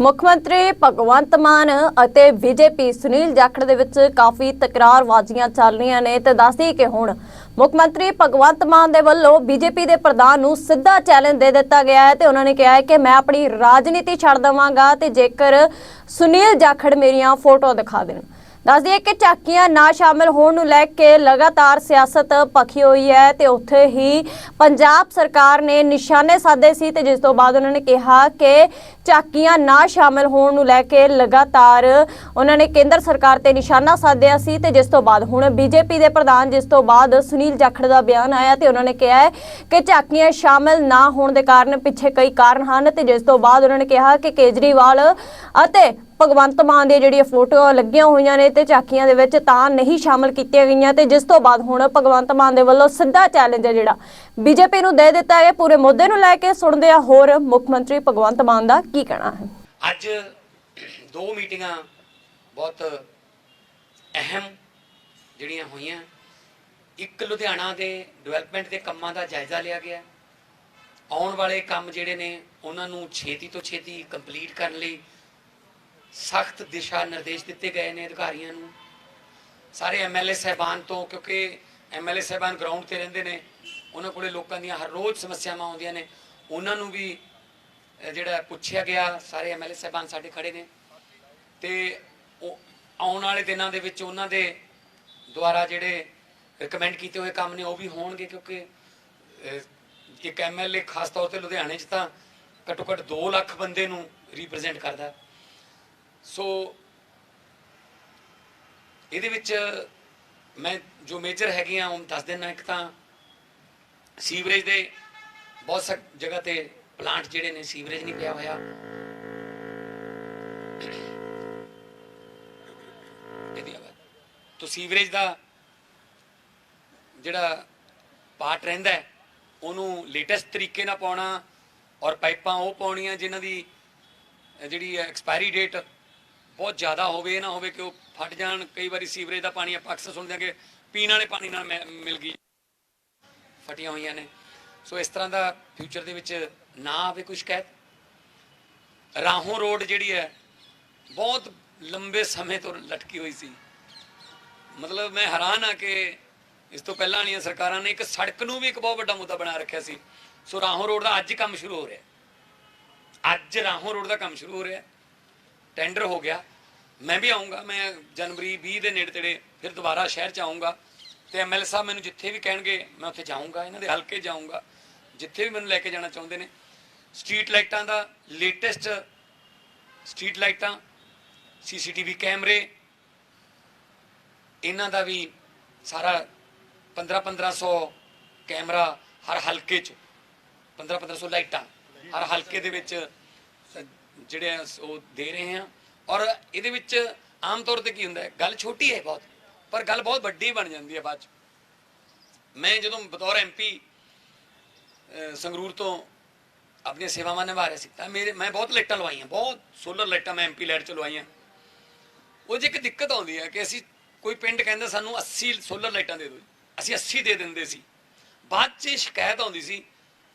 ਮੁੱਖ ਮੰਤਰੀ ਭਗਵੰਤ ਮਾਨ ਅਤੇ ਬੀਜੇਪੀ ਸੁਨੀਲ ਜਾਖੜ ਦੇ ਵਿੱਚ ਕਾਫੀ ਤਕਰਾਰਬਾਜ਼ੀਆਂ ਚੱਲ ਰਹੀਆਂ ਨੇ ਤੇ ਦੱਸਦੀ ਕਿ ਹੁਣ ਮੁੱਖ ਮੰਤਰੀ ਭਗਵੰਤ ਮਾਨ ਦੇ ਵੱਲੋਂ ਬੀਜੇਪੀ ਦੇ ਪ੍ਰਧਾਨ ਨੂੰ ਸਿੱਧਾ ਚੈਲੰਜ ਦੇ ਦਿੱਤਾ ਗਿਆ ਹੈ ਤੇ ਉਹਨਾਂ ਨੇ ਕਿਹਾ ਹੈ ਕਿ ਮੈਂ ਆਪਣੀ ਰਾਜਨੀਤੀ ਛੱਡ ਦਵਾਂਗਾ ਤੇ ਜੇਕਰ ਸੁਨੀਲ ਜਾਖੜ ਮੇਰੀਆਂ ਫੋਟੋ ਦਿਖਾ ਦੇਣ। ਦੱਸ ਦਈਏ ਕਿ ਝਾਕੀਆਂ ਨਾ ਸ਼ਾਮਿਲ ਹੋਣ ਨੂੰ ਲੈ ਕੇ ਲਗਾਤਾਰ ਸਿਆਸਤ ਪਖੀ ਹੋਈ ਹੈ ਤੇ ਉੱਥੇ ਹੀ ਪੰਜਾਬ ਸਰਕਾਰ ਨੇ ਨਿਸ਼ਾਨੇ ਸਾਧੇ ਸੀ ਤੇ ਜਿਸ ਤੋਂ ਬਾਅਦ ਉਹਨਾਂ ਨੇ ਕਿਹਾ ਕਿ ਝਾਕੀਆਂ ਨਾ ਸ਼ਾਮਿਲ ਹੋਣ ਨੂੰ ਲੈ ਕੇ ਲਗਾਤਾਰ ਉਹਨਾਂ ਨੇ ਕੇਂਦਰ ਸਰਕਾਰ ਤੇ ਨਿਸ਼ਾਨਾ ਸਾਧਿਆ ਸੀ ਤੇ ਜਿਸ ਤੋਂ ਬਾਅਦ ਹੁਣ ਬੀਜੇਪੀ ਦੇ ਪ੍ਰਧਾਨ ਜਿਸ ਤੋਂ ਬਾਅਦ ਸੁਨੀਲ ਜਾਖੜ ਦਾ ਬਿਆਨ ਆਇਆ ਤੇ ਉਹਨਾਂ ਨੇ ਕਿਹਾ ਹੈ ਕਿ ਝਾਕੀਆਂ ਸ਼ਾਮਿਲ ਨਾ ਹੋਣ ਦੇ ਕਾਰਨ ਪਿੱਛੇ ਕਈ ਕਾਰਨ ਹਨ ਤੇ ਜਿਸ ਤੋਂ ਬਾਅਦ ਉਹਨਾਂ ਨੇ ਕਿਹਾ ਕਿ ਕੇਜਰੀਵਾਲ ਅਤੇ ਭਗਵੰਤ ਮਾਨ ਦੀਆਂ ਜਿਹੜੀਆਂ ਫੋਟੋਆਂ ਲੱਗੀਆਂ ਹੋਈਆਂ ਨੇ ਤੇ ਝਾਕੀਆਂ ਦੇ ਵਿੱਚ ਤਾਂ ਨਹੀਂ ਸ਼ਾਮਲ ਕੀਤੀਆਂ ਗਈਆਂ ਤੇ ਜਿਸ ਤੋਂ ਬਾਅਦ ਹੁਣ ਭਗਵੰਤ ਮਾਨ ਦੇ ਵੱਲੋਂ ਸਿੱਧਾ ਚੈਲੰਜ ਹੈ ਜਿਹੜਾ। ਬੀਜੇਪੀ ਨੂੰ ਦੇ ਦਿੱਤਾ ਹੈ, ਪੂਰੇ ਮੁੱਦੇ ਨੂੰ ਲੈ ਕੇ ਸੁਣਦੇ ਆ ਹੋਰ ਮੁੱਖ ਮੰਤਰੀ ਭਗਵੰਤ ਮਾਨ ਦਾ ਕੀ ਕਹਿਣਾ ਹੈ। ਅੱਜ ਦੋ ਮੀਟਿੰਗਾਂ ਬਹੁਤ ਅਹਿਮ ਜਿਹੜੀਆਂ ਹੋਈਆਂ। ਇੱਕ ਲੁਧਿਆਣਾ ਦੇ ਡਿਵੈਲਪਮੈਂਟ ਦੇ ਕੰਮਾਂ ਦਾ ਜਾਇਜ਼ਾ ਲਿਆ ਗਿਆ। ਆਉਣ ਵਾਲੇ ਕੰਮ ਜਿਹੜੇ ਨੇ, ਉਹਨਾਂ ਨੂੰ ਛੇਤੀ ਤੋਂ ਛੇਤੀ ਕੰਪਲੀਟ ਕਰਨ ਲਈ ਸਖਤ ਦਿਸ਼ਾ ਨਿਰਦੇਸ਼ ਦਿੱਤੇ ਗਏ ਨੇ ਅਧਿਕਾਰੀਆਂ ਨੂੰ। ਸਾਰੇ ਐਮਐਲਏ ਸਹਿਬਾਨ ਤੋਂ ਕਿਉਂਕਿ ਐਮਐਲਏ ਸਹਿਬਾਨ ਗਰਾਊਂਡ ਤੇ ਰਹਿੰਦੇ ਨੇ ਉਹਨਾਂ ਕੋਲੇ ਲੋਕਾਂ ਦੀਆਂ ਹਰ ਰੋਜ਼ ਸਮੱਸਿਆਵਾਂ ਆਉਂਦੀਆਂ ਨੇ। ਉਹਨਾਂ ਨੂੰ ਵੀ ਜਿਹੜਾ ਪੁੱਛਿਆ ਗਿਆ ਸਾਰੇ ਐਮਐਲਏ ਸਹਿਬਾਨ ਸਾਡੇ ਖੜੇ ਨੇ। ਤੇ ਉਹ ਆਉਣ ਵਾਲੇ ਦਿਨਾਂ ਦੇ ਵਿੱਚ ਉਹਨਾਂ ਦੇ ਦੁਆਰਾ ਜਿਹੜੇ ਰეკਮੈਂਡ ਕੀਤੇ ਹੋਏ ਕੰਮ ਨੇ ਉਹ ਵੀ ਹੋਣਗੇ ਕਿਉਂਕਿ ਅਹ, ਇੱਕ ਐਮਐਲਏ ਖਾਸ ਤੌਰ ਤੇ ਲੁਧਿਆਣੇ 'ਚ ਤਾਂ ਘੱਟੋ ਘੱਟ 2 ਲੱਖ ਬੰਦੇ ਨੂੰ ਰਿਪਰੈਜ਼ੈਂਟ ਕਰਦਾ। ਸੋ ਇਹਦੇ ਵਿੱਚ ਮੈਂ ਜੋ ਮੇਜਰ ਹੈਗੀਆਂ ਉਹ ਦੱਸ ਦਿੰਦਾ ਇੱਕ ਤਾਂ ਸੀਵਰੇਜ ਦੇ ਬਹੁਤ ਸਕ ਜਗ੍ਹਾ ਤੇ ਪਲਾਂਟ ਜਿਹੜੇ ਨੇ ਸੀਵਰੇਜ ਨਹੀਂ ਪਿਆ ਹੋਇਆ। ਇਹਦੀ ਆਵਾਜ਼। ਤੋ ਸੀਵਰੇਜ ਦਾ ਜਿਹੜਾ ਪਾਰਟ ਰਹਿੰਦਾ ਹੈ, ਉਹਨੂੰ ਲੇਟੈਸਟ ਤਰੀਕੇ ਨਾਲ ਪਾਉਣਾ ਔਰ ਪਾਈਪਾਂ ਉਹ ਪਾਉਣੀਆਂ ਜਿਨ੍ਹਾਂ ਦੀ ਜਿਹੜੀ ਐਕਸਪਾਇਰੀ ਡੇਟ ਬਹੁਤ ਜ਼ਿਆਦਾ ਹੋਵੇ ਇਹ ਨਾ ਹੋਵੇ ਕਿ ਉਹ ਫਟ ਜਾਣ। ਕਈ ਵਾਰੀ ਸੀਵਰੇਜ ਦਾ ਪਾਣੀ ਆਪਾਂ ਅਕਸਰ ਸੁਣਦੇ ਹਾਂ ਕਿ ਪੀਣ ਵਾਲੇ ਪਾਣੀ ਨਾਲ ਮਿ- ਮਿਲ ਗਈ। ਫਟੀਆਂ ਹੋਈਆਂ ਨੇ। ਸੋ ਇਸ ਤਰ੍ਹਾਂ ਦਾ ਫਿਊਚਰ ਦੇ ਵਿੱਚ ਨਾ ਆਵੇ ਕੋਈ ਸ਼ਿਕਾਇਤ। ਰਾਹੋਂ ਰੋਡ ਜਿਹੜੀ ਹੈ, ਬਹੁਤ ਲੰਬੇ ਸਮੇਂ ਤੋਂ ਲਟਕੀ ਹੋਈ ਸੀ। ਮਤਲਬ ਮੈਂ ਹੈਰਾਨ ਆ ਕਿ ਇਸ ਤੋਂ ਪਹਿਲਾਂ ਵਾਲੀਆਂ ਸਰਕਾਰਾਂ ਨੇ ਇੱਕ ਸੜਕ ਨੂੰ ਵੀ ਇੱਕ ਬਹੁਤ ਵੱਡਾ ਮੁੱਦਾ ਬਣਾ ਰੱਖਿਆ ਸੀ। ਸੋ ਰਾਹੋਂ ਰੋਡ ਦਾ ਅੱਜ ਕੰਮ ਸ਼ੁਰੂ ਹੋ ਰਿਹਾ। ਅੱਜ ਰਾਹੋਂ ਰੋਡ ਦਾ ਕੰਮ ਸ਼ੁਰੂ ਹੋ ਰਿਹਾ। ਟੈਂਡਰ ਹੋ ਗਿਆ। ਮੈਂ ਵੀ ਆਉਂਗਾ, ਮੈਂ ਜਨਵਰੀ 20 ਦੇ ਨੇੜੇ ਤੇੜੇ ਫਿਰ ਦੁਬਾਰਾ ਸ਼ਹਿਰ ਚ ਆਉਂਗਾ ਤੇ ਐਮਐਲ ਸਾਹਿਬ ਮੈਨੂੰ ਜਿੱਥੇ ਵੀ ਕਹਿਣਗੇ, ਮੈਂ ਉੱਥੇ ਜਾਊਂਗਾ, ਇਹਨਾਂ ਦੇ ਹਲਕੇ ਜਾਊਂਗਾ, ਜਿੱਥੇ ਵੀ ਮੈਨੂੰ ਲੈ ਕੇ ਜਾਣਾ ਚਾਹੁੰਦੇ ਨੇ। ਸਟਰੀਟ ਲਾਈਟਾਂ ਦਾ ਲੇਟੈਸਟ ਸਟਰੀਟ ਲਾਈਟਾਂ, ਸੀਸੀਟੀਵੀ ਕੈਮਰੇ, ਇਹਨਾਂ ਦਾ ਵੀ ਸਾਰਾ 15 1500 ਕੈਮਰਾ ਹਰ ਹਲਕੇ 'ਚ 15 1500 ਲਾਈਟਾਂ ਹਰ ਹਲਕੇ ਦੇ ਵਿੱਚ ਜਿਹੜੇ ਆ ਸ- ਉਹ ਦੇ ਰਹੇ ਹਾਂ ਔਰ ਇਹਦੇ ਵਿੱਚ ਆਮ ਤੌਰ ਤੇ ਕੀ ਹੁੰਦਾ ਹੈ, ਗੱਲ ਛੋਟੀ ਹੈ ਬਹੁਤ, ਪਰ ਗੱਲ ਬਹੁਤ ਵੱਡੀ ਬਣ ਜਾਂਦੀ ਹੈ ਬਾਅਦ 'ਚ। ਮੈਂ ਜਦੋਂ ਬਤੌਰ ਐਮਪੀ ਸੰਗਰੂਰ ਤੋਂ ਆਪਣੀਆਂ ਸੇਵਾਵਾਂ ਨਿਭਾ ਰਿਹਾ ਸੀ, ਤਾਂ ਮੇਰੇ ਮੈਂ ਬਹੁਤ ਲਾਈਟਾਂ ਲਵਾਈਆਂ, ਬਹੁਤ ਸੋਲਰ ਲਾਈਟਾਂ ਮੈਂ ਐਮਪੀ ਲਾਈਟ ਚ ਲਵਾਈਆਂ। ਉਹ 'ਚ ਇੱਕ ਦਿੱਕਤ ਆਉਂਦੀ ਹੈ ਕਿ ਅਸੀਂ ਕੋਈ ਪਿੰਡ ਕਹਿੰਦਾ ਸਾਨੂੰ 80 ਸੋਲਰ ਲਾਈਟਾਂ ਦੇ ਦਿਓ ਅਸੀਂ 80 ਦੇ ਦਿੰਦੇ ਸੀ। ਬਾਅਦ 'ਚ ਸ਼ਿਕਾਇਤ ਆਉਂਦੀ ਸੀ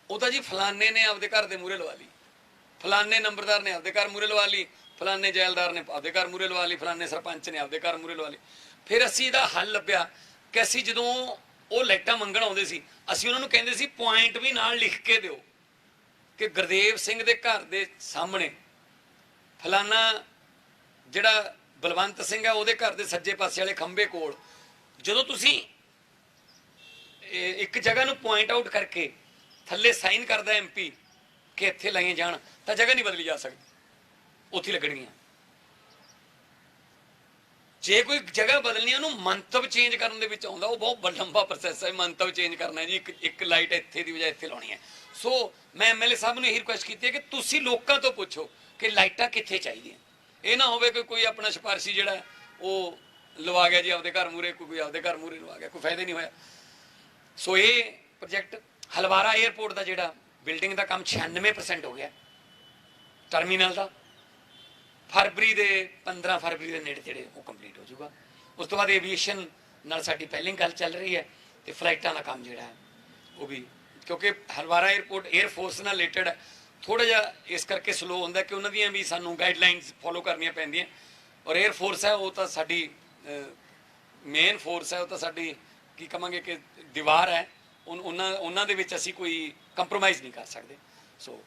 ਉਹ ਤਾਂ ਜੀ ਫਲਾਣੇ ਨੇ ਆਪਦੇ ਘਰ ਦੇ ਮੂਹਰੇ ਲਵਾ ਲਈ। ਫਲਾਣੇ ਨੰਬਰਦਾਰ ਨੇ ਆਪਦੇ ਘਰ ਮੂਹਰੇ ਲਵਾ ਲਈ, ਫਲਾਣੇ ਜੈਲਦਾਰ ਨੇ ਆਪਦੇ ਘਰ ਮੂਹਰੇ ਲਵਾ ਲਈ, ਫਲਾਣੇ ਸਰਪੰਚ ਨੇ ਆਪਦੇ ਘਰ ਮੂਹਰੇ ਲਵਾ ਲਈ। ਫਿਰ ਅਸੀਂ ਇਹਦਾ ਹੱਲ ਲੱਭਿਆ ਕਿ ਅਸੀਂ ਜਦੋਂ ਉਹ ਲਾਈਟਾਂ ਮੰਗਣ ਆਉਂਦੇ ਸੀ, ਅਸੀਂ ਉਹਨਾਂ ਨੂੰ ਕਹਿੰਦੇ ਸੀ ਪੁਆਇੰਟ ਵੀ ਨਾਲ ਲਿਖ ਕੇ ਦਿਓ ਕਿ ਗੁਰਦੇਵ ਸਿੰਘ ਦੇ ਘਰ ਦੇ ਸਾਹਮਣੇ ਫਲਾਨਾ ਜਿਹੜਾ ਬਲਵੰਤ ਸਿੰਘ ਹੈ, ਉਹਦੇ ਘਰ ਦੇ ਸੱਜੇ ਪਾਸੇ ਵਾਲੇ ਖੰਬੇ ਕੋਲ, ਜਦੋਂ ਤੁਸੀਂ ਇੱਕ ਜਗ੍ਹਾ ਨੂੰ ਪੁਆਇੰਟ ਆਊਟ ਕਰਕੇ ਥੱਲੇ ਸਾਈਨ ਕਰਦਾ ਐਮਪੀ ਕਿ ਇੱਥੇ ਲਾਈਆਂ ਜਾਣ ਤਾਂ ਜਗ੍ਹਾ ਨਹੀਂ ਬਦਲੀ ਜਾ ਸਕਦੀ। ਉੱਥੇ ਲੱਗਣਗੀਆਂ। ਜੇ ਕੋਈ ਜਗ੍ਹਾ ਬਦਲਣੀ ਉਹਨੂੰ ਮੰਤਵ ਚੇਂਜ ਕਰਨ ਦੇ ਵਿੱਚ ਆਉਂਦਾ, ਉਹ ਬਹੁਤ ਲੰਬਾ ਪ੍ਰੋਸੈਸ ਹੈ। ਮੰਤਵ ਚੇਂਜ ਕਰਨਾ ਜੀ, ਇੱਕ ਇੱਕ ਲਾਈਟ ਇੱਥੇ ਦੀ ਵਜ੍ਹਾ ਇੱਥੇ ਲਾਉਣੀ ਹੈ। ਸੋ ਮੈਂ ਐਮਐਲਏ ਸਾਹਿਬ ਨੂੰ ਇਹ ਰਿਕੁਐਸਟ ਕੀਤੀ ਹੈ ਕਿ ਤੁਸੀਂ ਲੋਕਾਂ ਤੋਂ ਪੁੱਛੋ ਕਿ ਲਾਈਟਾਂ ਕਿੱਥੇ ਚਾਹੀਦੀਆਂ। ਇਹ ਨਾ ਹੋਵੇ ਕਿ ਕੋਈ ਆਪਣਾ ਸਿਫਾਰਸ਼ੀ ਜਿਹੜਾ ਉਹ ਲਵਾ ਗਿਆ ਜੀ ਆਪਦੇ ਘਰ ਮੂਰੇ ਕੋਈ ਆਪਦੇ ਘਰ ਮੂਰੇ ਲਵਾ ਗਿਆ, ਕੋਈ ਫਾਇਦਾ ਨਹੀਂ ਹੋਇਆ। ਸੋ ਇਹ ਪ੍ਰੋਜੈਕਟ ਹਲਵਾਰਾ 에ਅਰਪੋਰਟ ਦਾ ਜਿਹੜਾ ਬਿਲਡਿੰਗ ਦਾ ਕੰਮ 96% ਹੋ ਗਿਆ। ਟਰਮੀਨਲ ਦਾ। ਫਰਵਰੀ ਦੇ 15 ਫਰਵਰੀ ਦੇ ਨੇੜੇ ਤੇੜੇ ਉਹ ਕੰਪਲੀਟ ਹੋ ਜਾਊਗਾ। ਉਸ ਤੋਂ ਬਾਅਦ ਏਵੀਏਸ਼ਨ ਨਾਲ ਸਾਡੀ ਪਹਿਲੀ ਗੱਲ ਚੱਲ ਰਹੀ ਹੈ ਤੇ ਫਲਾਈਟਾਂ ਦਾ ਕੰਮ ਜਿਹੜਾ ਹੈ, ਉਹ ਵੀ ਕਿਉਂਕਿ ਹਰਵਾਰਾ 에ਅਰਪੋਰਟ 에ਅਰ ਫੋਰਸ ਨਾਲ ਰਿਲੇਟਡ ਥੋੜਾ ਜਿਹਾ ਇਸ ਕਰਕੇ ਸਲੋ ਹੁੰਦਾ ਕਿ ਉਹਨਾਂ ਦੀਆਂ ਵੀ ਸਾਨੂੰ ਗਾਈਡਲਾਈਨਸ ਫੋਲੋ ਕਰਨੀਆਂ ਪੈਂਦੀਆਂ। ਔਰ 에ਅਰ ਫੋਰਸ ਹੈ, ਉਹ ਤਾਂ ਸਾਡੀ ਮੇਨ ਫੋਰਸ ਹੈ, ਉਹ ਤਾਂ ਸਾਡੀ ਕੀ ਕਹਾਂਗੇ ਕਿ ਦੀਵਾਰ ਹੈ। ਉਹਨਾਂ ਉਹਨਾਂ ਦੇ ਵਿੱਚ ਅਸੀਂ ਕੋਈ ਕੰਪਰੋਮਾਈਜ਼ ਨਹੀਂ ਕਰ ਸਕਦੇ। ਸੋ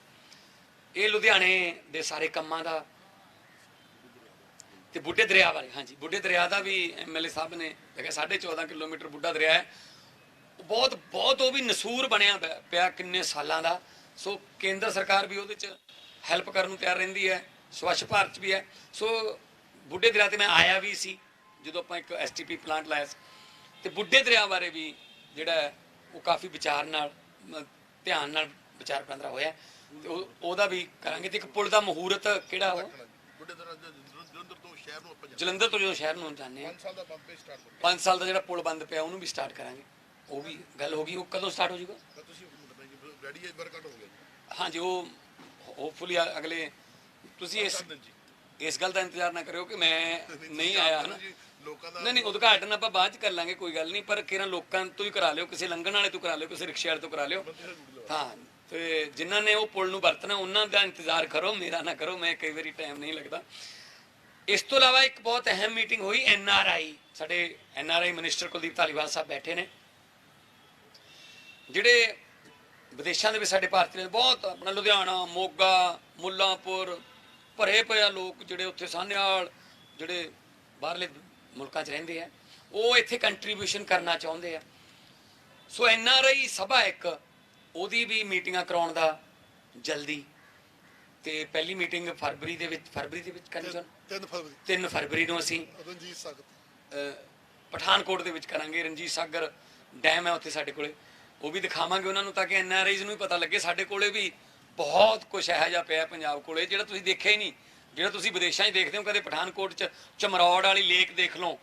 ਇਹ ਲੁਧਿਆਣੇ ਦੇ ਸਾਰੇ ਕੰਮਾਂ ਦਾ ਤੇ ਬੁੱਢੇ ਦਰਿਆ ਬਾਰੇ ਹਾਂਜੀ ਬੁੱਢੇ ਦਰਿਆ ਦਾ ਵੀ ਐਮਐਲਏ ਸਾਹਿਬ ਨੇ ਦੇਖਿਆ 14.5 ਕਿਲੋਮੀਟਰ ਬੁੱਢਾ ਦਰਿਆ ਹੈ। ਬਹੁਤ ਬਹੁਤ ਉਹ ਵੀ ਨਸੂਰ ਬਣਿਆ ਪਿਆ- ਪਿਆ ਕਿੰਨੇ ਸਾਲਾਂ ਦਾ। ਸੋ ਕੇਂਦਰ ਸਰਕਾਰ ਵੀ ਉਹਦੇ ਚ ਹੈਲਪ ਕਰਨ ਨੂੰ ਤਿਆਰ ਰਹਿੰਦੀ ਹੈ ਸਵੱਛ ਭਾਰਤ 'ਚ ਵੀ ਹੈ। ਸੋ ਬੁੱਢੇ ਦਰਿਆ ਤੇ ਮੈਂ ਆਇਆ ਵੀ ਸੀ ਜਦੋਂ ਆਪਾਂ ਇੱਕ ਐਸਟੀਪੀ ਪਲਾਂਟ ਲਾਇਆ ਸੀ। ਤੇ ਬੁੱਢੇ ਦਰਿਆ ਬਾਰੇ ਵੀ ਜਿਹੜਾ ਹੈ, ਉਹ ਕਾਫੀ ਵਿਚਾਰ ਨਾਲ ਧਿਆਨ ਨਾਲ ਵਿਚਾਰ ਵਟਾਂਦਰਾ ਹੋਇਆ ਤੇ ਉਹ- ਉਹਦਾ ਵੀ ਕਰਾਂਗੇ। ਤੇ ਇੱਕ ਪੁਲ ਦਾ ਮਹੂਰਤ ਕਿਹੜਾ ਉਹ? ਬੁੱਢੇ ਜਲੰਧਰ ਤੋਂ ਸ਼ਹਿਰ ਨੂੰ ਆਪਾਂ ਜਲੰਧਰ ਤੋਂ ਜਦੋਂ ਸ਼ਹਿਰ ਨੂੰ ਜਾਂਦੇ ਆ 5 ਸਾਲ ਦਾ ਬੰਦ ਸਟਾਰਟ ਹੋ 5 ਸਾਲ ਦਾ ਜਿਹੜਾ ਪੁਲ ਬੰਦ ਪਿਆ ਉਹਨੂੰ ਵੀ ਸਟਾਰਟ ਕਰਾਂਗੇ। ਉਹ ਵੀ ਗੱਲ ਹੋ ਗਈ। ਉਹ ਕਦੋਂ ਸਟਾਰਟ ਹੋ ਜਾਊਗਾ? ਗਿਆ ਤੁਸੀਂ ਰੈਡੀ ਹੈ ਵਰਕਆਊਟ ਹੋ ਗਿਆ ਜੀ। ਹਾਂਜੀ ਉਹ ਹੋਪਫੁਲੀ ਅਗਲੇ ਤੁਸੀਂ ਇਸ ਇਸ ਗੱਲ ਦਾ ਇੰਤਜ਼ਾਰ ਨਾ ਕਰਿਓ ਕਿ ਮੈਂ ਨਹੀਂ ਆਇਆ ਹਨਾ। ਲੋਕਾਂ ਦਾ ਨਹੀਂ ਨਹੀਂ ਉਦਘਾਟਨ ਆਪਾਂ ਬਾਅਦ ਚ ਕਰ ਲਾਂਗੇ ਕੋਈ ਗੱਲ ਨਹੀਂ ਪਰ ਕਿਰਾਂ ਲੋਕਾਂ ਤੋਂ ਹੀ ਕਰਾ ਲਿਓ ਕਿਸੇ ਲੰਘਣ ਵਾਲੇ ਤੋਂ ਕਰਾ ਲਿਓ ਕਿਸੇ ਰਿਕਸ਼ੇ ਵਾਲੇ ਤੋਂ ਕਰਾ ਲਿਓ। ਹਾਂ ਤੇ ਜਿਨ੍ਹਾਂ ਨੇ ਉਹ ਪੁਲ ਨੂੰ ਵਰਤਣਾ ਉਹਨਾਂ ਦਾ ਇੰਤਜ਼ਾਰ ਕਰੋ ਮੇਰਾ ਨਾ ਕਰੋ ਮੈਂ ਕਈ ਵਾਰੀ ਟਾਈਮ ਨਹੀਂ ਲੱਗਦਾ। ਇਸ ਤੋਂ ਇਲਾਵਾ ਇੱਕ ਬਹੁਤ ਅਹਿਮ ਮੀਟਿੰਗ ਹੋਈ ਐਨ ਆਰ ਆਈ ਸਾਡੇ N R I minister Kuldeep Dhaliwal Sahib ਬੈਠੇ ਨੇ। ਜਿਹੜੇ ਵਿਦੇਸ਼ਾਂ ਦੇ ਵਿੱਚ ਸਾਡੇ ਭਾਰਤੀ ਨੇ ਬਹੁਤ ਆਪਣਾ ਲੁਧਿਆਣਾ ਮੋਗਾ ਮੁੱਲਾਂਪੁਰ ਭਰੇ ਪਏ ਆ ਲੋਕ ਜਿਹੜੇ ਉੱਥੇ ਸਾਹਨੇਵਾਲ ਜਿਹੜੇ ਬਾਹਰਲੇ ਮੁਲਕਾਂ 'ਚ ਰਹਿੰਦੇ ਆ। ਉਹ ਇੱਥੇ ਕੰਟਰੀਬਿਊਸ਼ਨ ਕਰਨਾ ਚਾਹੁੰਦੇ ਆ। ਸੋ ਐਨ ਆਰ ਆਈ ਸਭਾ ਇੱਕ ਉਹਦੀ ਵੀ ਮੀਟਿੰਗਾਂ ਕਰਾਉਣ ਦਾ ਜਲਦੀ। ਤੇ ਪਹਿਲੀ ਮੀਟਿੰਗ ਫਰਵਰੀ ਦੇ ਵਿੱਚ ਫਰਵਰੀ ਦੇ ਵਿੱਚ ਕਰਨੀ ਚਾਹੁੰਦੇ? 3 ਫਰਵਰੀ। 3 ਫਰਵਰੀ ਨੂੰ ਅਸੀਂ ਰਣਜੀਤ ਅਹ, ਪਠਾਨਕੋਟ ਦੇ ਵਿੱਚ ਕਰਾਂਗੇ। ਰਣਜੀਤ ਸਾਗਰ ਡੈਮ ਹੈ ਉੱਥੇ ਸਾਡੇ ਕੋਲੇ। ਉਹ ਵੀ ਦਿਖਾਵਾਂਗੇ ਉਹਨਾਂ ਨੂੰ ਤਾਂ ਕਿ ਐਨ ਆਰ ਆਈਜ਼ ਨੂੰ ਵੀ ਪਤਾ ਲੱਗੇ। ਸਾਡੇ ਕੋਲੇ ਵੀ ਬਹੁਤ ਕੁਝ ਇਹੋ ਜਿਹਾ ਪਿਆ ਪੰਜਾਬ ਕੋਲੇ ਜਿਹੜਾ ਤੁਸੀਂ ਦੇਖਿਆ ਹੀ ਨਹੀਂ। ਜਿਹੜਾ ਤੁਸੀਂ ਵਿਦੇਸ਼ਾਂ 'ਚ ਦੇਖਦੇ ਹੋ, ਕਦੇ ਪਠਾਨਕੋਟ 'ਚ, ਚਮਰੌੜ ਵਾਲੀ ਲੇਕ ਦੇਖ ਲਓ,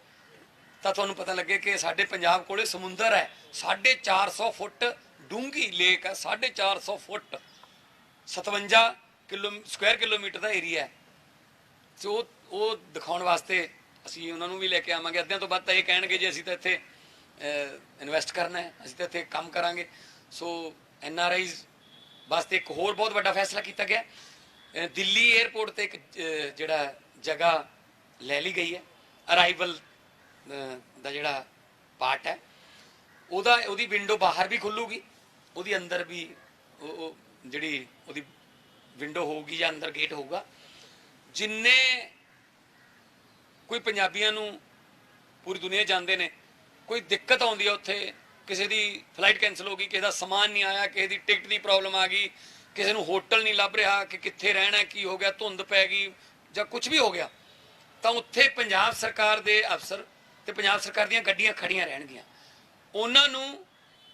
ਤਾਂ ਤੁਹਾਨੂੰ ਪਤਾ ਲੱਗੇ ਕਿ ਸਾਡੇ ਪੰਜਾਬ ਕੋਲੇ ਸਮੁੰਦਰ ਹੈ। 450 ਫੁੱਟ ਡੂੰਘੀ ਲੇਕ ਹੈ 450 ਫੁੱਟ 57 ਕਿਲੋ ਸਕੁਆਇਰ ਕਿਲੋਮੀਟਰ ਦਾ ਏਰੀਆ ਹੈ। ਸੋ ਉਹ ਉਹ ਦਿਖਾਉਣ ਵਾਸਤੇ ਅਸੀਂ ਉਹਨਾਂ ਨੂੰ ਵੀ ਲੈ ਕੇ ਆਵਾਂਗੇ। ਅੱਧਿਆਂ ਤੋਂ ਵੱਧ ਤਾਂ ਇਹ ਕਹਿਣਗੇ ਜੇ, ਅਸੀਂ ਤਾਂ ਇੱਥੇ ਇਨਵੈਸਟ ਕਰਨਾ ਹੈ, ਅਸੀਂ ਤਾਂ ਇੱਥੇ ਕੰਮ ਕਰਾਂਗੇ। ਸੋ ਐਨ ਆਰ ਆਈਜ਼ ਵਾਸਤੇ ਇੱਕ ਹੋਰ ਬਹੁਤ ਵੱਡਾ ਫੈਸਲਾ ਕੀਤਾ ਗਿਆ। ਦਿੱਲੀ 에ਅਰਪੋਰਟ ਤੇ ਇੱਕ ਜਿਹੜਾ ਜਗ੍ਹਾ ਲੈ ਲਈ ਗਈ ਹੈ। ਅਰਾਈਵਲ ਦਾ ਜਿਹੜਾ ਪਾਰਟ ਹੈ। ਉਹਦਾ, ਉਹਦੀ ਵਿੰਡੋ ਬਾਹਰ ਵੀ ਖੁੱਲੂਗੀ। ਉਹਦੀ ਅੰਦਰ ਵੀ ਉਹ ਜਿਹੜੀ ਉਹਦੀ ਵਿੰਡੋ ਹੋਊਗੀ ਜਾਂ ਅੰਦਰ ਗੇਟ ਹੋਊਗਾ। ਜਿੰਨੇ ਕੋਈ ਪੰਜਾਬੀਆਂ ਨੂੰ ਪੂਰੀ ਦੁਨੀਆ ਜਾਂਦੇ ਨੇ, ਕੋਈ ਦਿੱਕਤ ਆਉਂਦੀ ਹੈ ਉੱਥੇ, ਕਿਸੇ ਦੀ ਫਲਾਈਟ ਕੈਨਸਲ ਹੋ ਗਈ, ਕਿਸੇ ਦਾ ਸਮਾਨ ਨਹੀਂ ਆਇਆ, ਕਿਸੇ ਦੀ ਟਿਕਟ ਦੀ ਪ੍ਰੋਬਲਮ ਆ ਗਈ ਕਿਸੇ ਨੂੰ ਹੋਟਲ ਨਹੀਂ ਲੱਭ ਰਿਹਾ ਕਿ ਕਿੱਥੇ ਰਹਿਣਾ, ਕੀ ਹੋ ਗਿਆ, ਧੁੰਦ ਪੈ ਗਈ ਜਾਂ ਕੁਝ ਵੀ ਹੋ ਗਿਆ, ਤਾਂ ਉੱਥੇ ਪੰਜਾਬ ਸਰਕਾਰ ਦੇ ਅਫਸਰ ਤੇ ਪੰਜਾਬ ਸਰਕਾਰ ਦੀਆਂ ਗੱਡੀਆਂ ਖੜੀਆਂ ਰਹਿਣਗੀਆਂ। ਉਹਨਾਂ ਨੂੰ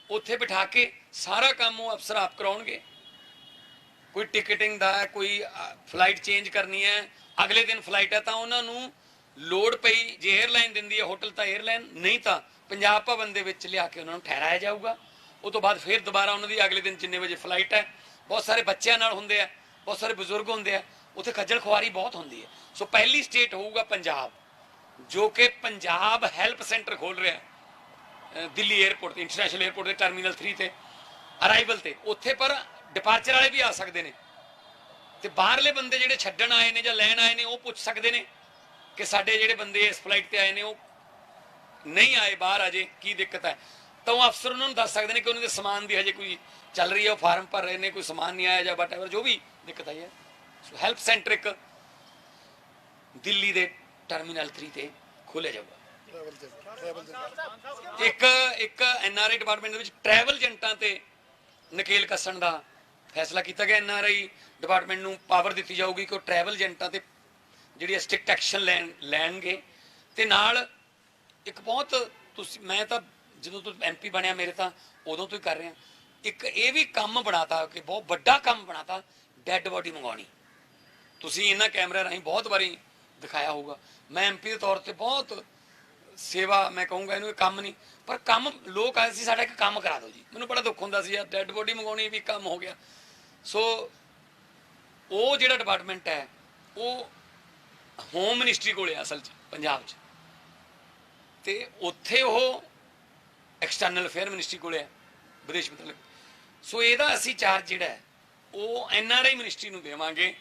ਉੱਥੇ ਬਿਠਾ ਕੇ ਸਾਰਾ ਕੰਮ ਉਹ ਅਫਸਰ ਆਪ ਕਰਾਉਣਗੇ। ਕੋਈ ਟਿਕਟਿੰਗ ਦਾ ਕੋਈ ਫਲਾਈਟ ਚੇਂਜ ਕਰਨੀ ਹੈ, ਅਗਲੇ ਦਿਨ ਫਲਾਈਟ ਹੈ, ਤਾਂ ਉਹਨਾਂ ਨੂੰ ਲੋਡ ਪਈ, ਜੇ 에ਅਰਲਾਈਨ ਦਿੰਦੀ ਹੈ ਹੋਟਲ ਤਾਂ 에ਅਰਲਾਈਨ ਨਹੀਂ ਤਾਂ ਪੰਜਾਬ ਭਵਨ ਦੇ ਵਿੱਚ ਲਿਆ ਕੇ ਉਹਨਾਂ ਨੂੰ ਠਹਿਰਾਇਆ ਜਾਊਗਾ। ਉਹ ਤੋਂ ਬਾਅਦ ਫਿਰ ਦੁਬਾਰਾ ਉਹਨਾਂ ਦੀ ਅਗਲੇ ਦਿਨ ਜਿੰਨੇ ਵਜੇ ਫਲਾਈਟ ਹੈ ਬਹੁਤ ਸਾਰੇ ਬੱਚਿਆਂ ਨਾਲ ਹੁੰਦੇ ਆ, ਬਹੁਤ ਸਾਰੇ ਬਜ਼ੁਰਗ ਹੁੰਦੇ ਆ, ਉੱਥੇ ਖੱਜਲ ਖੁਆਰੀ ਬਹੁਤ ਹੁੰਦੀ ਹੈ। ਸੋ ਪਹਿਲੀ ਸਟੇਟ ਹੋਊਗਾ ਪੰਜਾਬ, ਜੋ ਕਿ ਪੰਜਾਬ ਹੈਲਪ ਸੈਂਟਰ ਖੋਲ ਰਿਹਾ ਹੈ। ਦਿੱਲੀ 에ਅਰਪੋਰਟ ਤੇ ਇੰਟਰਨੈਸ਼ਨਲ 에ਅਰਪੋਰਟ ਦੇ ਟਰਮੀਨਲ 3 ਤੇ ਅਰਾਈਵਲ ਤੇ, ਉੱਥੇ ਪਰ ਡਿਪਾਰਚਰ ਵਾਲੇ ਵੀ ਆ ਸਕਦੇ ਨੇ। ਤੇ ਬਾਹਰਲੇ ਬੰਦੇ ਜਿਹੜੇ ਛੱਡਣ ਆਏ ਨੇ ਜਾਂ ਲੈਣ ਆਏ ਨੇ, ਉਹ ਪੁੱਛ ਸਕਦੇ ਨੇ ਕਿ ਸਾਡੇ ਜਿਹੜੇ ਬੰਦੇ ਇਸ ਫਲਾਈਟ ਤੇ ਆਏ ਨੇ, ਉਹ ਨਹੀਂ ਆਏ ਬਾਹਰ ਅਜੇ, ਕੀ ਦਿੱਕਤ ਹੈ? ਤਾਂ ਉਹ ਅਫਸਰ ਉਹਨਾਂ ਨੂੰ ਦੱਸ ਸਕਦੇ ਨੇ ਕਿ ਉਹਨਾਂ ਦੇ ਸਮਾਨ ਦੀ ਹਜੇ ਕੋਈ ਚੱਲ ਰਹੀ ਹੈ, ਉਹ ਫਾਰਮ ਭਰ ਰਹੇ ਨੇ, ਕੋਈ ਸਮਾਨ ਨਹੀਂ ਆਇਆ ਜਾਂ ਵਟਐਵਰ ਜੋ ਵੀ ਦਿੱਕਤ ਆਈ ਹੈ। ਸੋ ਹੈਲਪ ਸੈਂਟਰ ਇੱਕ ਦਿੱਲੀ ਦੇ ਟਰਮੀਨਲ 3 ਤੇ ਖੋਲਿਆ ਜਾਊਗਾ। ਟਰੈਵਲ ਤੇ ਟਰੈਵਲ ਤੇ ਇੱਕ ਇੱਕ ਐਨਆਰਆਈ ਡਿਪਾਰਟਮੈਂਟ ਦੇ ਵਿੱਚ ਟਰੈਵਲ ਏਜੰਟਾਂ ਤੇ ਨਕੇਲ ਕੱਸਣ ਦਾ ਫੈਸਲਾ ਕੀਤਾ ਗਿਆ। ਐਨਆਰਆਈ ਡਿਪਾਰਟਮੈਂਟ ਨੂੰ ਪਾਵਰ ਦਿੱਤੀ ਜਾਊਗੀ ਕਿ ਉਹ ਟਰੈਵਲ ਏਜੰਟਾਂ ਤੇ ਜਿਹੜੀ ਸਟ੍ਰਿਕਟ ਐਕਸ਼ਨ ਲੈਣ, ਲੈਣਗੇ। ਤੇ ਨਾਲ ਇੱਕ ਬਹੁਤ ਤੁਸੀਂ, ਮੈਂ ਤਾਂ ਜਦੋਂ ਤੋਂ ਐਮਪੀ ਬਣਿਆ ਮੇਰੇ ਤਾਂ, ਉਦੋਂ ਤੋਂ ਹੀ ਕਰ ਰਿਹਾ। ਇੱਕ ਇਹ ਵੀ ਕੰਮ ਬਣਾਤਾ ਕਿ ਬਹੁਤ ਵੱਡਾ ਕੰਮ ਬਣਾਤਾ ਡੈੱਡ ਬੋਡੀ ਮੰਗਾਉਣੀ ਤੁਸੀਂ ਇਹਨਾਂ ਕੈਮਰਾ ਰਾਹੀਂ ਬਹੁਤ ਵਾਰੀ ਦਿਖਾਇਆ ਹੋਊਗਾ। ਮੈਂ ਐਮਪੀ ਦੇ ਤੌਰ ਤੇ ਬਹੁਤ ਸੇਵਾ, ਮੈਂ ਕਹੂੰਗਾ ਇਹਨੂੰ ਇਹ ਕੰਮ ਨਹੀਂ, ਪਰ ਕੰਮ ਲੋਕ ਆਏ ਸੀ, ਸਾਡਾ ਇੱਕ ਕੰਮ ਕਰਾ ਦਿਓ ਜੀ। ਮੈਨੂੰ ਬੜਾ ਦੁੱਖ ਹੁੰਦਾ ਸੀ, ਯਾਰ ਡੈੱਡ ਬੋਡੀ ਮੰਗਾਉਣੀ ਵੀ ਕੰਮ ਹੋ ਗਿਆ। ਸੋ ਉਹ ਜਿਹੜਾ ਡਿਪਾਰਟਮੈਂਟ ਹੈ, ਉਹ ਹੋਮ ਮਿਨਿਸਟਰੀ ਕੋਲੇ ਆ ਅਸਲ 'ਚ, ਪੰਜਾਬ 'ਚ। ਤੇ ਉੱਥੇ ਉਹ ਐਕਸਟਰਨਲ ਅਫੇਅਰ ਮਿਨਿਸਟਰੀ ਕੋਲੇ ਹੈ, ਵਿਦੇਸ਼ ਮੰਤਰਾਲੇ। ਸੋ ਇਹਦਾ ਅਸੀਂ ਚਾਰਜ ਜਿਹੜਾ ਹੈ, ਉਹ ਐਨਆਰਆਈ ਮਿਨਿਸਟਰੀ ਨੂੰ ਦੇਵਾਂਗੇ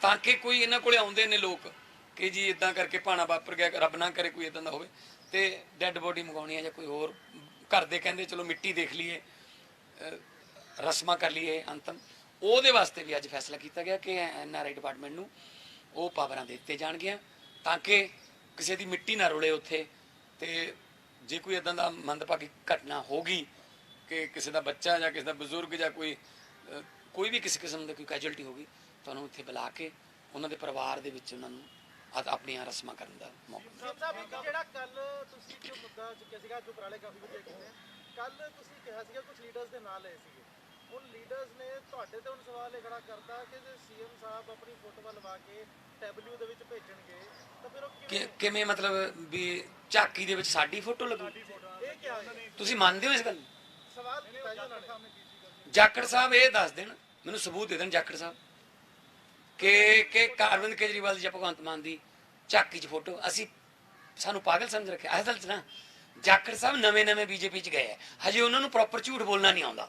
ਤਾਂ ਕਿ ਕੋਈ ਇਹਨਾਂ ਕੋਲੇ ਆਉਂਦੇ ਨੇ ਲੋਕ ਕਿ ਜੀ ਇਦਾਂ ਕਰਕੇ ਭਾਣਾ ਵਾਪਰ ਗਿਆ, ਰੱਬ ਨਾ ਕਰੇ ਕੋਈ ਇਦਾਂ ਦਾ ਹੋਵੇ ਤੇ ਡੈੱਡ ਬੋਡੀ ਮੰਗਾਉਣੀ ਹੈ ਜਾਂ ਕੋਈ ਹੋਰ ਘਰ ਦੇ ਕਹਿੰਦੇ ਚਲੋ ਮਿੱਟੀ ਦੇਖ ਲਈਏ ਰਸਮਾਂ ਕਰ ਲਈਏ ਅੰਤਮ। ਉਹਦੇ ਵਾਸਤੇ ਵੀ ਅੱਜ ਫੈਸਲਾ ਕੀਤਾ ਗਿਆ ਕਿ ਐਨਆਰਆਈ ਡਿਪਾਰਟਮੈਂਟ ਨੂੰ ਉਹ ਪਾਵਰਾਂ ਦੇ ਦਿੱਤੇ ਜਾਣਗੀਆਂ ਤਾਂ ਕਿ ਕਿਸੇ ਦੀ ਮਿੱਟੀ ਨਾ ਰੁਲੇ ਉੱਥੇ ਤੇ ਜੇ ਕੋਈ ਇਦਾਂ ਦਾ ਮੰਦਭਾਗੀ ਘਟਨਾ ਹੋਗੀ ਕਿ ਕਿਸੇ ਦਾ ਬੱਚਾ ਜਾਂ ਕਿਸੇ ਦਾ ਬਜ਼ੁਰਗ ਜਾਂ ਕੋਈ ਕੋਈ ਵੀ ਕਿਸੇ ਕਿਸਮ ਦੀ ਕੋਈ ਕੈਜੁਅਲਟੀ ਹੋਗੀ ਤੁਹਾਨੂੰ ਇੱਥੇ ਬੁਲਾ ਕੇ ਉਹਨਾਂ ਦੇ ਪਰਿਵਾਰ ਦੇ ਵਿੱਚ ਉਹਨਾਂ ਨੂੰ ਆਪਣੀਆਂ ਰਸਮਾਂ ਕਰਨ ਦਾ ਮੌਕਾ ਮਿਲੇ। ਸਾਹਿਬ ਜਿਹੜਾ ਕੱਲ ਤੁਸੀਂ ਜੋ ਮੁੱਦਾ ਚੁੱਕਿਆ ਸੀਗਾ ਜੋ ਉਪਰਾਲੇ ਕਾਫੀ ਵਧੀਆ ਕੀਤੇ ਕੱਲ ਤੁਸੀਂ ਕਿਹਾ ਸੀਗਾ ਕੁਝ ਲੀਡਰਸ ਦੇ ਨਾਂ ਲਏ ਸੀਗੇ ਹੁਣ ਲੀਡਰਸ ਨੇ ਤੁਹਾਡੇ ਤੇ ਹੁਣ ਸਵਾਲ ਇਹ ਖੜਾ ਕਰਤਾ ਕਿ ਜੇ ਸੀਐਮ ਸਾਹਿਬ ਆਪਣੀ ਫੋਟੋ ਲਵਾ ਕੇ ਟੈਬਲਿਊ ਦੇ ਵਿੱਚ ਭੇਜਣਗੇ ਤਾਂ ਫਿਰ ਉਹ ਕਿਵੇਂ ਕਿ ਕਿਵੇਂ ਮਤਲਬ ਵੀ ਝਾਕੀ ਦੇ ਵਿੱਚ ਸਾਡੀ ਫੋਟੋ ਲੱਗੂ? ਇਹ ਕੀ ਹੈ ਤੁਸੀਂ ਮੰਨਦੇ ਹੋ ਇਸ ਗੱਲ? ਨੂੰ? ਸਵਾਲ ਕੀਤਾ ਜੀ ਉਹਨਾਂ ਨੇ। ਜਾਖੜ ਸਾਹਿਬ ਇਹ ਦੱਸ ਦੇਣ ਮੈਨੂੰ ਸਬੂਤ ਦੇ ਦੇਣ ਜਾਖੜ ਸਾਹਿਬ ਕਿ ਕਿ ਅਰਵਿੰਦ ਕੇਜਰੀਵਾਲ ਦੀ ਜਾਂ ਭਗਵੰਤ ਮਾਨ ਦੀ ਝਾਕੀ 'ਚ ਫੋਟੋ ਅਸੀਂ ਸਾਨੂੰ ਪਾਗਲ ਸਮਝ ਰੱਖਿਆ। ਅਸਲ 'ਚ ਨਾ ਜਾਖੜ ਸਾਹਿਬ ਨਵੇਂ ਨਵੇਂ ਬੀਜੇਪੀ 'ਚ ਗਏ ਆ। ਹਜੇ ਉਹਨਾਂ ਨੂੰ ਪ੍ਰੋਪਰ ਝੂਠ ਬੋਲਣਾ ਨਹੀਂ ਆਉਂਦਾ।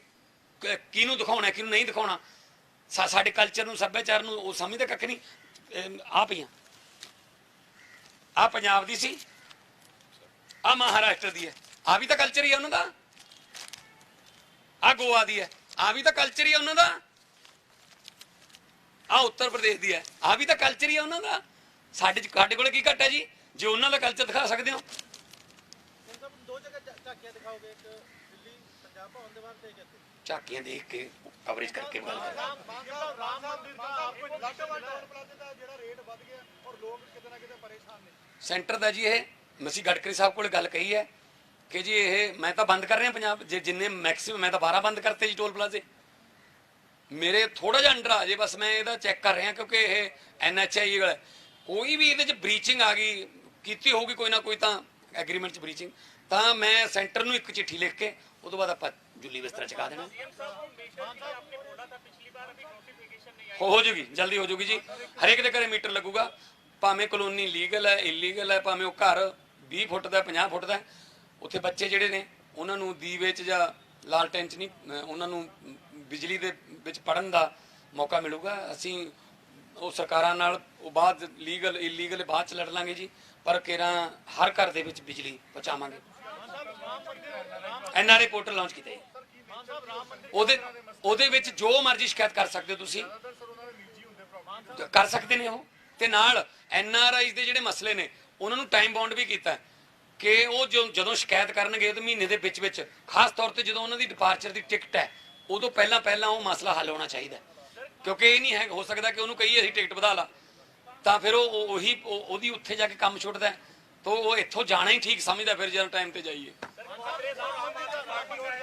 ਕਿਹਨੂੰ ਦਿਖਾਉਣਾ, ਕਿਹਨੂੰ ਨਹੀਂ ਦਿਖਾਉਣਾ? ਸਾਡੇ ਕਲਚਰ ਨੂੰ, ਸੱਭਿਆਚਾਰ ਨੂੰ ਉਹ ਸਮਝਦਾ ਕੱਖ ਨਹੀਂ। ਆ ਪਈਆਂ। ਆ ਪੰਜਾਬ ਦੀ ਸੀ। ਆ ਮਹਾਰਾਸ਼ਟਰ ਦੀ ਹੈ। ਆ ਵੀ ਤਾਂ ਕਲਚਰ ਹੀ ਹੈ ਉਹਨਾਂ ਦਾ। ਆ ਗੋਆ ਦੀ ਹੈ। ਆ ਵੀ ਤਾਂ ਕਲਚਰ ਹੀ ਹੈ ਉਹਨਾਂ ਦਾ। ਆ ਉੱਤਰ ਪ੍ਰਦੇਸ਼ ਦੀ ਹੈ। ਆ ਵੀ ਤਾਂ ਕਲਚਰ ਹੀ ਹੈ ਉਹਨਾਂ ਦਾ। ਸਾਡੇ ਸਾਡੇ ਕੋਲ ਕੀ ਘੱਟ ਹੈ ਜੀ? ਜੇ ਉਹਨਾਂ ਦਾ ਕਲਚਰ ਦਿਖਾ ਸਕਦੇ ਹੋ। ਦੋ ਜਗ੍ਹਾ ਝਾਕੀਆਂ ਦਿਖਾਓਗੇ। ਇੱਕ ਦਿੱਲੀ, ਪੰਜਾਬ ਭਵਨ ਦੇ ਬਾਹਰ ਤੇ ਇੱਕ ਝਾਕੀਆਂ ਦੇਖ ਕੇ ਕਵਰੇਜ ਕਰਕੇ ਗੱਲ ਨੇ ਸੈਂਟਰ ਦਾ ਜੀ ਇਹ ਮਸੀ ਗਡਕਰੀ ਸਾਹਿਬ ਕੋਲ ਗੱਲ ਕਹੀ ਹੈ ਕਿ ਜੀ ਇਹ ਮੈਂ ਤਾਂ ਬੰਦ ਕਰ ਰਿਹਾ ਪੰਜਾਬ ਜੇ ਜਿੰਨੇ ਮੈਕਸਿਮਮ ਮੈਂ ਤਾਂ 12 ਬੰਦ ਕਰਤੇ ਜੀ ਟੋਲ ਪਲਾਜ਼ੇ ਮੇਰੇ ਥੋੜਾ ਜਿਹਾ ਅੰਡਰ ਆ ਜੇ ਬਸ ਮੈਂ ਇਹਦਾ ਚੈੱਕ ਕਰ ਰਿਹਾ ਕਿਉਂਕਿ ਇਹ ਐਨਐਚਆਈ ਵਾਲਾ ਕੋਈ ਵੀ ਇਹਦੇ ਚ ਬ੍ਰੀਚਿੰਗ ਆ ਗਈ ਕੀਤੀ ਹੋਊਗੀ ਕੋਈ ਨਾ ਕੋਈ ਤਾਂ ਐਗਰੀਮੈਂਟ ਚ ਬ੍ਰੀਚਿੰਗ ਤਾਂ ਮੈਂ ਸੈਂਟਰ ਨੂੰ ਇੱਕ ਚਿੱਠੀ ਲਿਖ ਕੇ ਉਹ ਤੋਂ ਬਾਅਦ ਆਪਾਂ ਜੁਲੀ ਬਿਸਤਰਾ ਚਕਾ ਦੇਣਾ। ਹੋ ਜੂਗੀ, ਜਲਦੀ ਹੋ ਜੂਗੀ ਜੀ। ਹਰੇਕ ਦੇ ਘਰੇ ਮੀਟਰ ਲੱਗੂਗਾ। ਭਾਵੇਂ ਕਲੋਨੀ ਲੀਗਲ ਹੈ ਇਲੀਗਲ ਹੈ, ਭਾਵੇਂ ਉਹ ਘਰ 20 ਫੁੱਟ ਦਾ 50 ਫੁੱਟ ਦਾ ਉੱਥੇ ਬੱਚੇ ਜਿਹੜੇ ਨੇ, ਉਹਨਾਂ ਨੂੰ ਦੀਵੇ ਚ ਜਾਂ ਲਾਲਟੈਨ ਚ ਨਹੀਂ ਉਹਨਾਂ ਨੂੰ ਬਿਜਲੀ ਦੇ ਵਿੱਚ ਪੜਨ ਦਾ ਮੌਕਾ ਮਿਲੂਗਾ। ਅਸੀਂ ਉਹ ਸਰਕਾਰਾਂ ਨਾਲ ਉਹ ਬਾਅਦ ਲੀਗਲ ਇਲੀਗਲ ਬਾਅਦ ਚ ਲੜ ਲਾਂਗੇ ਜੀ। ਪਰ ਕੇਰਾਂ ਹਰ ਘਰ ਦੇ ਵਿੱਚ ਬਿਜਲੀ ਪਹੁੰਚਾਵਾਂਗੇ। ਐਨਆਰਏ ਪੋਰਟਲ ਲਾਂਚ ਕੀਤਾ ਉਹਦੇ ਉਹਦੇ ਵਿੱਚ ਜੋ ਮਰਜ਼ੀ ਸ਼ਿਕਾਇਤ ਕਰ ਸਕਦੇ ਹੋ ਤੁਸੀਂ। ਕਰ ਸਕਦੇ ਨੇ ਉਹ। ਤੇ ਨਾਲ ਐਨ ਆਰ ਆਈ ਦੇ ਜਿਹੜੇ ਮਸਲੇ ਨੇ, ਉਹਨਾਂ ਨੂੰ ਟਾਈਮ ਬਾਉਂਡ ਵੀ ਕੀਤਾ। ਕਿ ਉਹ ਜੋ- ਜਦੋਂ ਸ਼ਿਕਾਇਤ ਕਰਨਗੇ ਤੇ ਮਹੀਨੇ ਦੇ ਵਿੱਚ ਵਿੱਚ। ਖਾਸ ਤੌਰ ਤੇ ਜਦੋਂ ਉਹਨਾਂ ਦੀ ਡਿਪਾਰਚਰ ਦੀ ਟਿਕਟ ਹੈ, ਉਦੋਂ ਪਹਿਲਾਂ ਪਹਿਲਾਂ ਉਹ ਮਸਲਾ ਹੱਲ ਹੋਣਾ ਚਾਹੀਦਾ ਕਿਉਂਕਿ ਇਹ ਨਹੀਂ ਹੈ, ਹੋ ਸਕਦਾ ਕਿ ਉਹਨੂੰ ਕਹੀਏ, ਅਸੀਂ ਟਿਕਟ ਵਧਾ ਲਾ। ਤਾਂ ਫਿਰ ਉਹ ਉਹੀ ਉਹਦੀ ਉੱਥੇ ਜਾ ਕੇ ਕੰਮ ਛੁੱਟਦਾ ਤਾਂ ਉਹ ਇੱਥੋਂ ਜਾਣਾ ਹੀ ਠੀਕ ਸਮਝਦਾ ਫਿਰ ਜਦੋਂ ਟਾਈਮ ਤੇ ਜਾਈਏ। ਖਤਰੇ ਦਾ ਨਾਮ ਦਾ ਪਾਰਟੀ